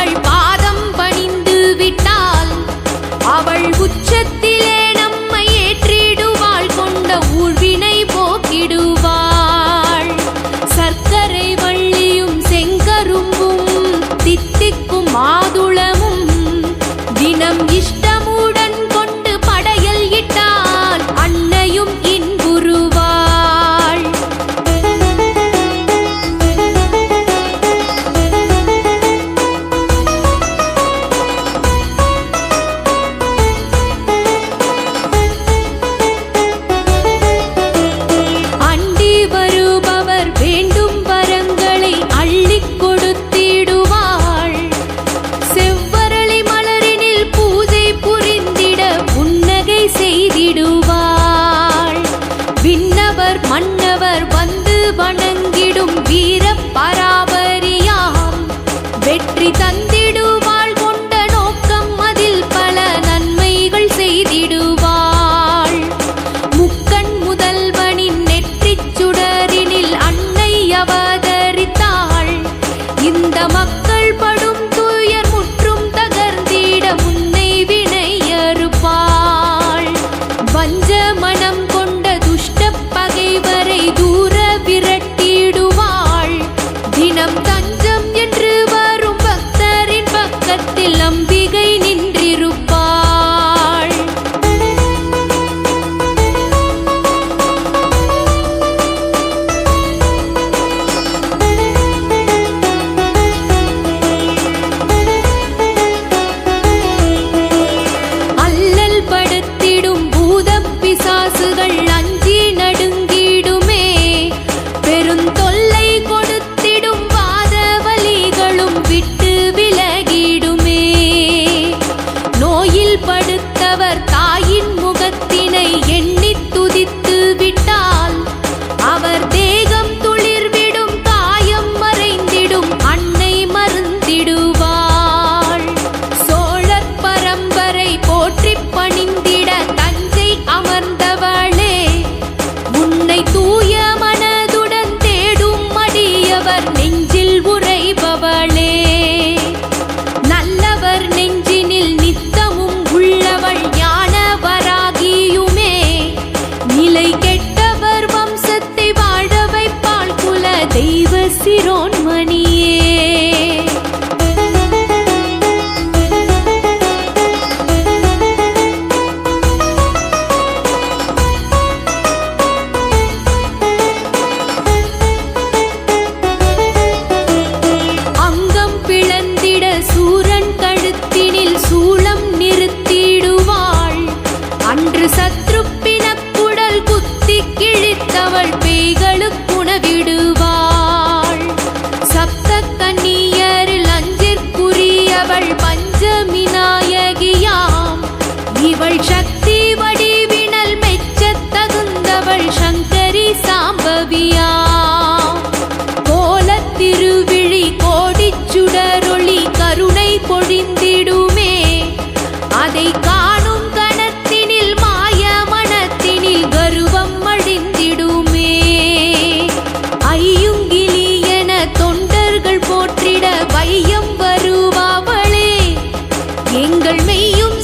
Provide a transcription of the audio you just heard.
பாய் பாதம் நல்லவர் நெஞ்சில் உரைபவளே நல்லவர் நெஞ்சினில் நித்தமும் உள்ளவள் ஞானவராகியுமே. நிலை கெட்டவர் வம்சத்தை வாழ வைப்பாள் குல தெய்வ சிரோன்மணியே. எங்கள் மெய்யும்